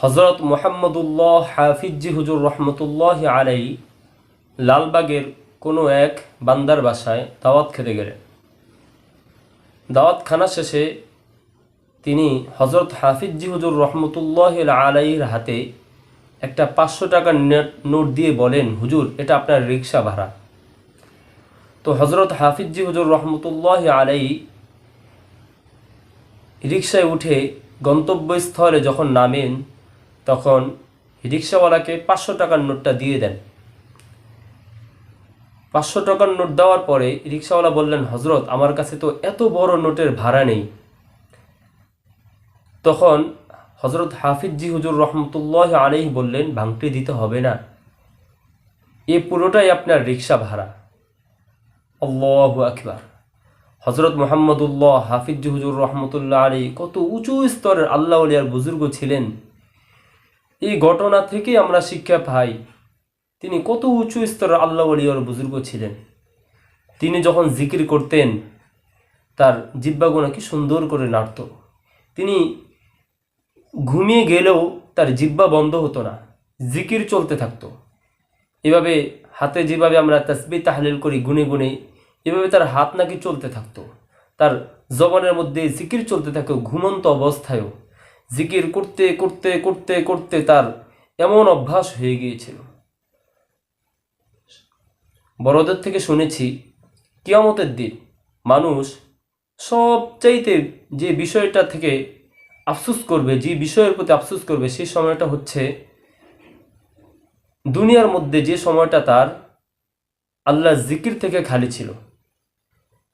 হজরত মোহাম্মদুল্লাহ হাফিজি হুজুর রহমতুল্লাহ আলাই লালবাগের কোনো এক বান্দার বাসায় দাওয়াত খেতে গেলেন। দাওয়াত খানা শেষে তিনি হজরত হাফিজি হুজুর রহমতুল্লাহ আলাইয়ের হাতে একটা পাঁচশো টাকার নেট- দিয়ে বলেন, হুজুর, এটা আপনার রিক্সা ভাড়া। তো হজরত হাফিজি হুজুর রহমতুল্লাহ আলাই রিক্সায় উঠে গন্তব্যস্থলে যখন নামেন তখন রিক্সাওয়ালাকে পাঁচশো টাকার নোটটা দিয়ে দেন। পাঁচশো টাকার নোট দেওয়ার পরে রিক্সাওয়ালা বললেন হজরত আমার কাছে তো এত বড় নোটের ভাড়া নেই। তখন হজরত হাফিজি হুজুর রহমতুল্লাহ আলাইহি বললেন ভাঙটি দিতে হবে না। এ পুরোটাই আপনার রিক্সা ভাড়া। আল্লাহ আকবার। হজরত মোহাম্মদুল্লাহ হাফিজ হুজুর রহমতুল্লাহ আলী কত উঁচু স্তরের আল্লাহ আলিয়ার বুজুর্গ ছিলেন। এই ঘটনা থেকে আমরা শিক্ষা পাই। তিনি কত উঁচু স্তরের আল্লাহ আলিয়ার বুজুর্গ ছিলেন। তিনি যখন জিকির করতেন, তার জিব্বাগুনা কি সুন্দর করে নাড়ত। তিনি ঘুমিয়ে গেলেও তার জিব্বা বন্ধ হতো না, জিকির চলতে থাকতো। এভাবে হাতে যেভাবে আমরা তসবি তাহলিল করি গুনে গুনে, এভাবে তার হাত নাকি চলতে থাকতো। তার জবানের মধ্যে জিকির চলতে থাকতো ঘুমন্ত অবস্থায়ও। জিকির করতে করতে করতে করতে তার এমন অভ্যাস হয়ে গিয়েছিল। বড়দের থেকে শুনেছি, কিয়ামতের দিন মানুষ সবচাইতে যে বিষয়টা থেকে আফসুস করবে, যে বিষয়ের প্রতি আফসুস করবে, সেই সময়টা হচ্ছে দুনিয়ার মধ্যে যে সময়টা তার আল্লাহ জিকির থেকে খালি ছিল।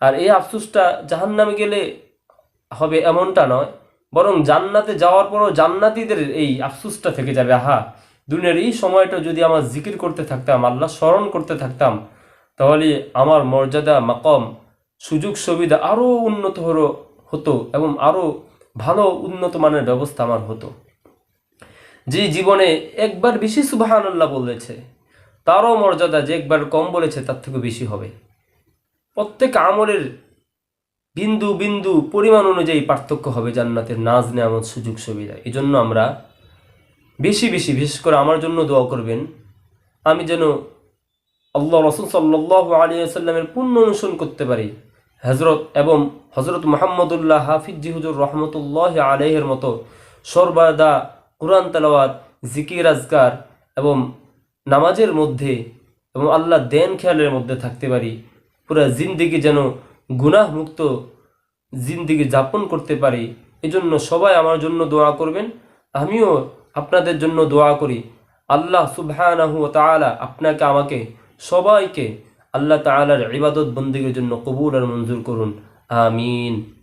আর এই আফসোসটা জাহান্নামে গেলে হবে এমনটা নয় বরং জান্নাতে যাওয়ার পরও জান্নাতীদের এই আফসুসটা থেকে যাবে, আহা, দুনিয়ার এই সময়টা যদি আমার জিকির করতে থাকতাম, আল্লাহ স্মরণ করতে থাকতাম, তাহলে আমার মর্যাদা, মাকম, সুযোগ সুবিধা আরও উন্নত হলো হতো এবং আরও ভালো উন্নত মানের ব্যবস্থা আমার হতো। যে জীবনে একবার বেশি সুবাহান আল্লাহ বলেছে, তারও মর্যাদা যে একবার কম বলেছে, তার থেকে বেশি হবে। প্রত্যেক আমলের বিন্দু বিন্দু পরিমাণ অনুযায়ী পার্থক্য হবে জান্নাতের নাজ নেয়ামত সুযোগ সুবিধা। এই জন্য আমরা বেশি বেশি, বিশেষ করে আমার জন্য দোয়া করবেন, আমি যেন আল্লাহ রসুল সাল্লাহ আলী আসাল্লামের পূর্ণ অনুসরণ করতে পারি। হজরত এবং হজরত মোহাম্মদুল্লাহ হাফিজ হুজুর রহমতুল্লাহ আলহের মতো সর্বাদা কোরআন তালাওয়াত, জিকির আজকার এবং নামাজের মধ্যে এবং আল্লাহ দেন খেয়ালের মধ্যে থাকতে পারি। পুরা জিন্দিগি যেন গুনাহ মুক্ত জিন্দিগি যাপন করতে পারি, এজন্য সবাই আমার জন্য দোয়া করবেন। আমিও আপনাদের জন্য দোয়া করি। আল্লাহ সুবহানাহু তালা আপনাকে, আমাকে সবাইকে আল্লাহ তালার ইবাদত বন্দীগের জন্য কবুল আর মঞ্জুর করুন। আমিন।